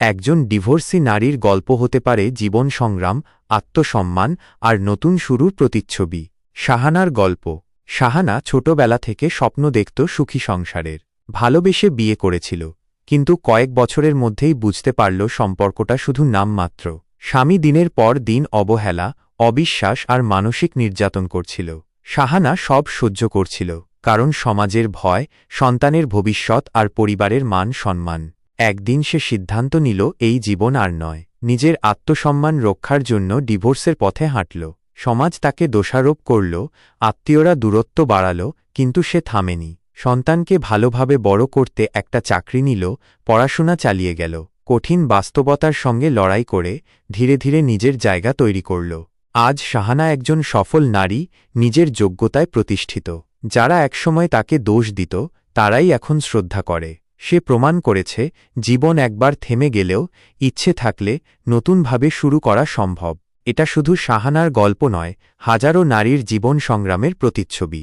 একজন ডিভোর্সি নারীর গল্প হতে পারে জীবন সংগ্রাম, আত্মসম্মান আর নতুন শুরুর প্রতিচ্ছবি। শাহানার গল্প। শাহানা ছোটবেলা থেকে স্বপ্ন দেখত সুখী সংসারের। ভালোবেসে বিয়ে করেছিল। কিন্তু কয়েক বছরের মধ্যেই বুঝতে পারল সম্পর্কটা শুধু নামমাত্র স্বামী দিনের পর দিন অবহেলা, অবিশ্বাস আর মানসিক নির্যাতন করছিল। শাহানা সব সহ্য করছিল, কারণ সমাজের ভয়, সন্তানের ভবিষ্যৎ আর পরিবারের মান সম্মান। একদিন সে সিদ্ধান্ত নিল, এই জীবন আর নয়। নিজের আত্মসম্মান রক্ষার জন্য ডিভোর্সের পথে হাঁটল। সমাজ তাকে দোষারোপ করল, আত্মীয়রা দূরত্ব বাড়াল, কিন্তু সে থামেনি। সন্তানকে ভালোভাবে বড় করতে একটা চাকরি নিল, পড়াশোনা চালিয়ে গেল। কঠিন বাস্তবতার সঙ্গে লড়াই করে, ধীরে ধীরে নিজের জায়গা তৈরি করল। আজ শাহানা একজন সফল নারী, নিজের যোগ্যতায় প্রতিষ্ঠিত। যারা একসময় তাকে দোষ দিত, তারাই এখন শ্রদ্ধা করে। সে প্রমাণ করেছে, জীবন একবার থেমে গেলেও ইচ্ছে থাকলে নতুনভাবে শুরু করা সম্ভব। এটা শুধু শাহানার গল্প নয়, হাজারো নারীর জীবন সংগ্রামের প্রতিচ্ছবি।